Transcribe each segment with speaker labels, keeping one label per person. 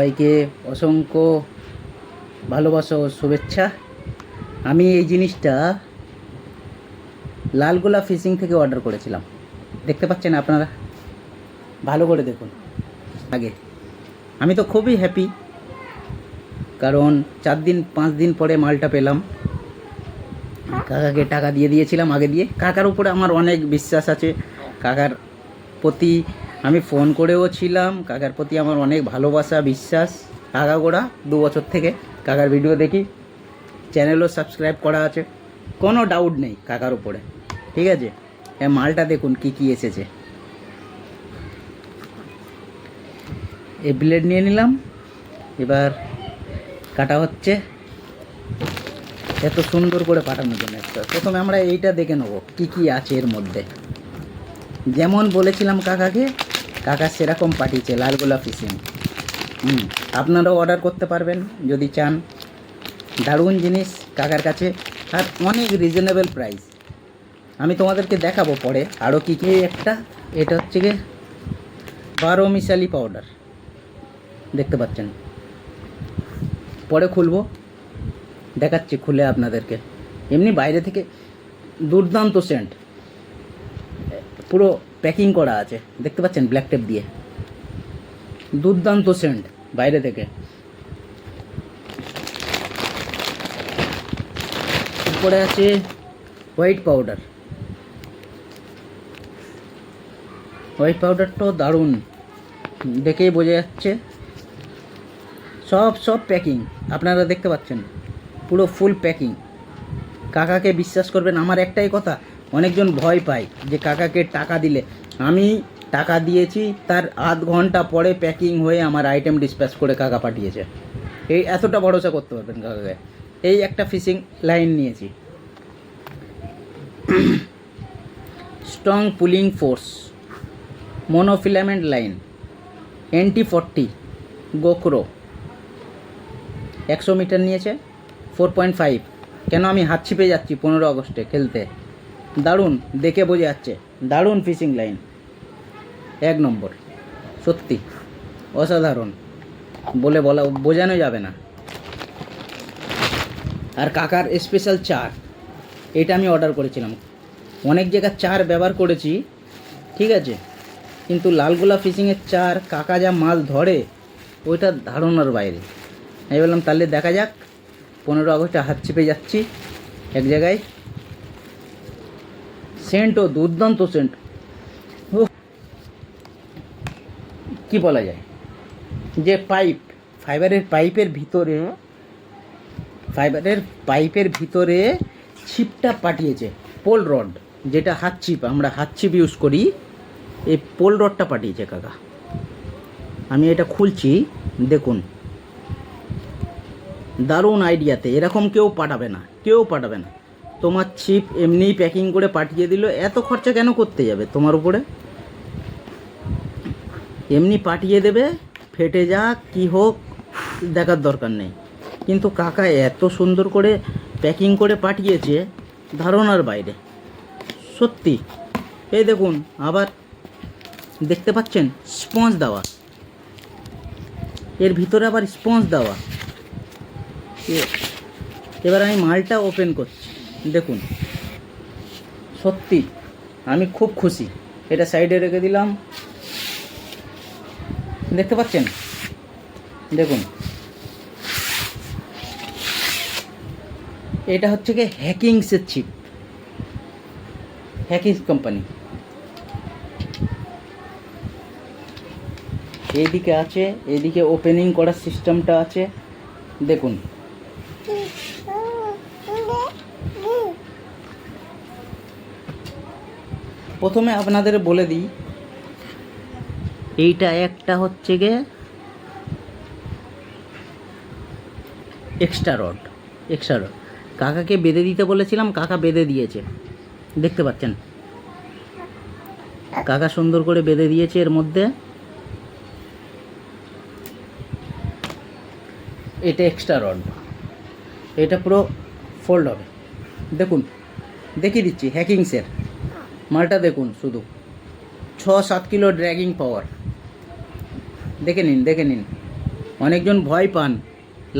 Speaker 1: সবাইকে অসংখ্য ভালোবাসা ও শুভেচ্ছা। আমি এই জিনিসটা লালগোলা ফিশিং থেকে অর্ডার করেছিলাম। দেখতে পাচ্ছেন আপনারা? ভালো করে দেখুন। আগে। আমি তো খুবই হ্যাপি কারণ চার দিন, পাঁচ দিন পরে মালটা পেলাম। কাকাকে টাকা দিয়ে দিয়েছিলাম আগে দিয়ে। কাকার উপরে আমার অনেক বিশ্বাস আছে। কাকার প্রতি আমি ফোন করেও ছিলাম, কাকার প্রতি আমার অনেক ভালোবাসা, বিশ্বাস। কাকা গোড়া, দু বছর থেকে কাকার ভিডিও দেখি। চ্যানেলও সাবস্ক্রাইব করা আছে। কোনো ডাউট নেই কাকার উপরে। ঠিক আছে? এ মালটা দেখুন কি কি এসেছে। এই ব্লেড নিয়ে নিলাম। এবার কাটা হচ্ছে। এত সুন্দর করে পাঠানোর জন্য একটা। প্রথমে আমরা এইটা দেখে নেব, কি কি আছে এর মধ্যে। যেমন বলেছিলাম কাকাকে কাকা সেরকম পাঠিয়েছে লালগোলা ফিশিং। হুম, আপনারাও অর্ডার করতে পারবেন যদি চান। দারুণ জিনিস কাকার কাছে, আর অনেক রিজনেবল প্রাইস আমি তোমাদেরকে দেখাবো পরে আরও কী কী একটা। এটা হচ্ছে গিয়ে বারো মিশালি পাউডার দেখতে পাচ্ছেন? পরে খুলবো, দেখাচ্ছি খুলে আপনাদেরকে। এমনি বাইরে থেকে দুর্দান্ত সেন্ট পুরো প্যাকিং করা আছে। দেখতে পাচ্ছেন ব্ল্যাক টেপ দিয়ে। দুর্দান্ত সেন্ট বাইরে থেকে। উপরে আছে হোয়াইট পাউডার হোয়াইট পাউডারটাও দারুণ। দেখেই বোঝা যাচ্ছে। সব সব প্যাকিং আপনারা দেখতে পাচ্ছেন। পুরো ফুল প্যাকিং কাকাকে বিশ্বাস করবেন, আমার একটাই কথা অনেকজন ভয় পায় যে কাকাকে টাকা দিলে। আমি টাকা দিয়েছি, তার আধ ঘণ্টা পরে প্যাকিং হয়ে আমার আইটেম ডিসপ্যাচ করে কাকা পাঠিয়েছে। এই এতটা ভরসা করতে পারবেন কাকাকে। এই একটা ফিশিং লাইন নিয়েছি। Strong pulling force monofilament line N T forty গোকরো একশো মিটার নিয়েছে ফোর পয়েন্ট ফাইভ কেন আমি হাত ছিপে যাচ্ছি পনেরো আগস্টে খেলতে? দারুণ দেখে বোঝা যাচ্ছে। দারুণ ফিশিং লাইন এক নম্বর। সত্যি, অসাধারণ। বলে বলা, বোঝানো যাবে না। আর কাকার স্পেশাল চার এটা আমি অর্ডার করেছিলাম। অনেক জায়গার চার ব্যবহার করেছি, ঠিক আছে? কিন্তু লালগোলা ফিশিংয়ের চার কাকা যা মাছ ধরে, ওইটা ধারণার বাইরে। আমি বললাম, তাহলে দেখা যাক, পনেরো আগস্টে হাত চেপে যাচ্ছি এক জায়গায়। সেন্টও, দুর্দান্ত সেন্ট। ও কি বলা যায়? যে পাইপ, ফাইবারের পাইপের ভিতরে, ফাইবারের পাইপের ভিতরে ছিপটা পাঠিয়েছে, পোল রড, যেটা হাত ছিপ, আমরা হাত ছিপ ইউজ করি, এই পোল রডটা পাঠিয়েছে কাকা। আমি এটা খুলছি, দেখুন। দারুণ আইডিয়াতে এরকম কেউ পাঠাবে না, কেউ পাঠাবে না। তোমার ছিপ এমনিই প্যাকিং করে পাঠিয়ে দিল, এত খরচা কেন করতে যাবে তোমার উপরে? এমনি পাঠিয়ে দেবে, ফেটে যাক, কি হোক, দেখার দরকার নেই। কিন্তু কাকা এত সুন্দর করে প্যাকিং করে পাঠিয়েছে, ধারণার বাইরে। সত্যি। এই দেখুন, আবার দেখতে পাচ্ছেন স্পঞ্জ দেওয়া। এর ভিতরে আবার স্পঞ্জ দেওয়া। এবার আমি মালটা ওপেন করছি। দেখুন, সত্যি আমি খুব খুশি। এটা সাইডে রেখে দিলাম। দেখতে পাচ্ছেন? দেখুন। এটা হচ্ছে কি হ্যাকিংসের চিপ হ্যাকিংস কোম্পানি এইদিকে আছে এইদিকে ওপেনিং করার সিস্টেমটা আছে। দেখুন। প্রথমে আপনাদের বলে দিই। এইটা একটা হচ্ছে গে এক্সট্রা রড এক্সট্রা রড কাকাকে বেঁধে দিতে বলেছিলাম, কাকা বেঁধে দিয়েছে। দেখতে পাচ্ছেন? কাকা সুন্দর করে বেঁধে দিয়েছে এর মধ্যে। এটা এক্সট্রা রড এটা পুরো ফোল্ড হবে। দেখুন, দেখিয়ে দিচ্ছি হ্যাকিংসের মালটা দেখুন শুধু। ছ সাত কিলো ড্র্যাগিং পাওয়ার দেখে নিন দেখে নিন। অনেকজন ভয় পান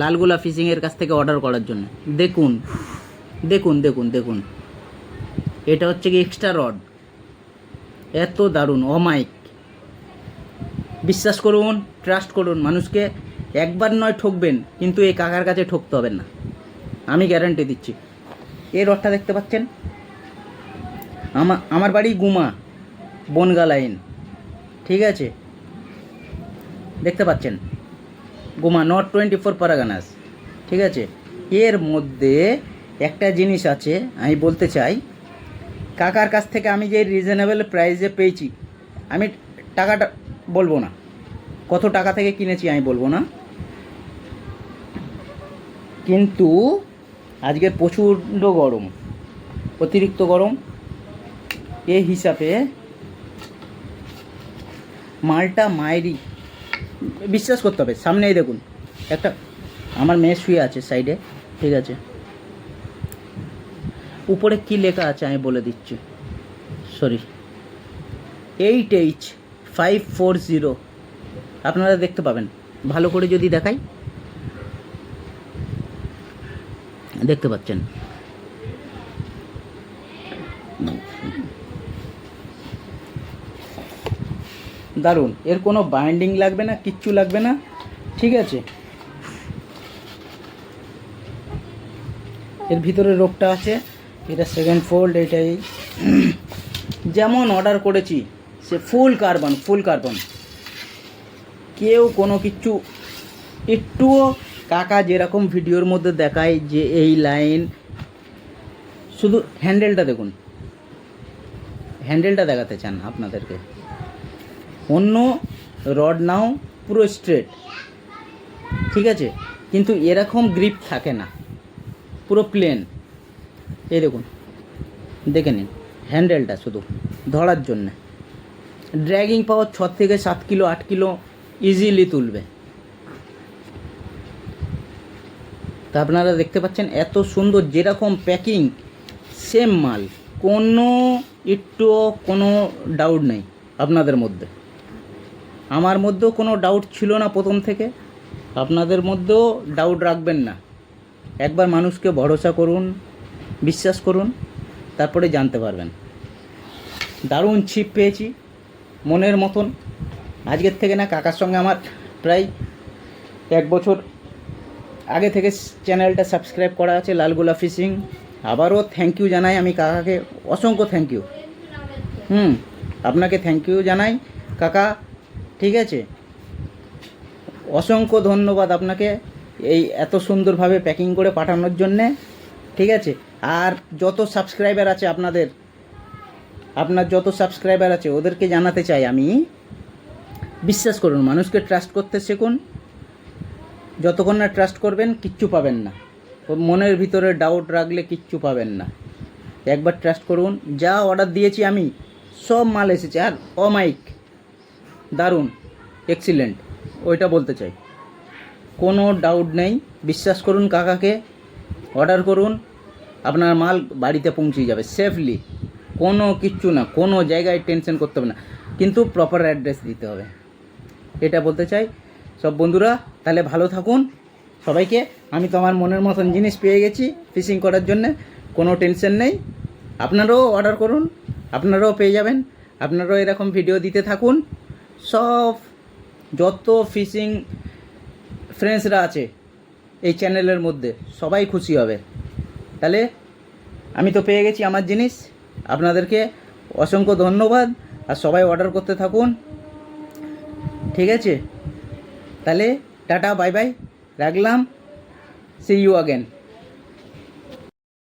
Speaker 1: লালগুলা ফিশিংয়ের কাছ থেকে অর্ডার করার জন্য। দেখুন দেখুন দেখুন দেখুন। এটা হচ্ছে কি এক্সট্রা রড এত দারুণ অমাইক বিশ্বাস করুন ট্রাস্ট করুন, মানুষকে একবার নয় ঠকবেন, কিন্তু এই কাকার কাছে ঠকতে হবে না। আমি গ্যারান্টি দিচ্ছি। এই রডটা দেখতে পাচ্ছেন? আমার আমার বাড়ি গুমা, বনগা লাইন, ঠিক আছে? দেখতে পাচ্ছেন? Guma north twenty four Parganas, ঠিক আছে? এর মধ্যে একটা জিনিস আছে, আমি বলতে চাই, কাকার কাছ থেকে আমি যে রিজনেবল প্রাইসে পেয়েছি, আমি টাকাটা বলব না। কত টাকা থেকে কিনেছি আমি বলব না। কিন্তু আজকে প্রচণ্ড গরম, অতিরিক্ত গরম এ হিসাবে মালটা মায়েরই বিশ্বাস করতে হবে। সামনেই দেখুন, একটা আমার মেয়ে শুয়ে আছে সাইডে, ঠিক আছে। উপরে কি লেখা আছে আমি বলে দিচ্ছি। Sorry eight H five four zero আপনারা দেখতে পাবেন। ভালো করে যদি দেখাই। দেখতে পাচ্ছেন। দারুণ। এর কোনো বাইন্ডিং লাগবে না, কিচ্ছু লাগবে না। ঠিক আছে? এর ভিতরে রোগটা আছে। এটা সেকেন্ড ফোল্ড এটাই। যেমন অর্ডার করেছি, সে ফুল কার্বন ফুল কার্বন কেউ কোনো কিচ্ছু একটুও কাকা যেরকম ভিডিওর মধ্যে দেখায় যে এই লাইন শুধু হ্যান্ডেলটা দেখুন। হ্যান্ডেলটা দেখাতে চান আপনাদেরকে। অন্য রড নাও, পুরো স্ট্রেট ঠিক আছে? কিন্তু এরকম গ্রিপ থাকে না। পুরো প্লেন এই দেখুন, দেখে নিন হ্যান্ডেলটা শুধু, ধরার জন্যে। ড্র্যাগিং পাওয়ার ছ থেকে সাত কিলো, আট কিলো ইজিলি তুলবে। তা আপনারা দেখতে পাচ্ছেন, এত সুন্দর যেরকম প্যাকিং সেম মাল। কোনো একটুও কোনো ডাউট নেই আপনাদের মধ্যে। আমার মধ্যেও কোনো ডাউট ছিল না প্রথম থেকে। আপনাদের মধ্যেও ডাউট রাখবেন না। একবার মানুষকে ভরসা করুন, বিশ্বাস করুন, তারপরে জানতে পারবেন। দারুণ ছিপ পেয়েছি, মনের মতন। আজকের থেকে না কাকার সঙ্গে আমার প্রায় এক বছর আগে থেকে চ্যানেলটা সাবস্ক্রাইব করা আছে লালগোলা ফিশিং আবারও থ্যাংক ইউ জানাই আমি কাকাকে। অসংখ্য থ্যাংক ইউ হুম, আপনাকে থ্যাংক ইউ জানাই। কাকা ঠিক আছে? অসংখ্য ধন্যবাদ আপনাকে এই এত সুন্দরভাবে প্যাকিং করে পাঠানোর জন্যে, ঠিক আছে? আর যত সাবস্ক্রাইবার আছে আপনাদের, আপনার যত সাবস্ক্রাইবার আছে, ওদেরকে জানাতে চাই আমি, বিশ্বাস করুন, মানুষকে ট্রাস্ট করতে শিখুন। যতক্ষণ না ট্রাস্ট করবেন, কিচ্ছু পাবেন না। মনের ভিতরে ডাউট রাখলে কিচ্ছু পাবেন না। একবার ট্রাস্ট করুন। যা অর্ডার দিয়েছি আমি, সব মাল এসেছে। আর অমাইক দারুণ এক্সিলেন্ট ওইটা বলতে চাই। কোনো ডাউট নেই, বিশ্বাস করুন কাকাকে অর্ডার করুন, আপনার মাল বাড়িতে পৌঁছে যাবে সেফলি কোনো কিচ্ছু না, কোনো জায়গায় টেনশন করতে হবে না, কিন্তু প্রপার অ্যাড্রেস দিতে হবে। এটা বলতে চাই, সব বন্ধুরা, তাহলে ভালো থাকুন, সবাইকে। আমি তো আমার মনের মতন জিনিস পেয়ে গেছি ফিশিং করার জন্য, কোনো টেনশন নেই। আপনারাও অর্ডার করুন, আপনারাও পেয়ে যাবেন, আপনারাও এরকম ভিডিও দিতে থাকুন। সব যত ফিশিং ফ্রেন্ডসরা আছে এই চ্যানেলের মধ্যে সবাই খুশি হবে। তাহলে আমি তো পেয়ে গেছি আমার জিনিস। আপনাদেরকে অসংখ্য ধন্যবাদ আর সবাই অর্ডার করতে থাকুন। ঠিক আছে? তাহলে টাটা, বাই বাই। রাখলাম। See you again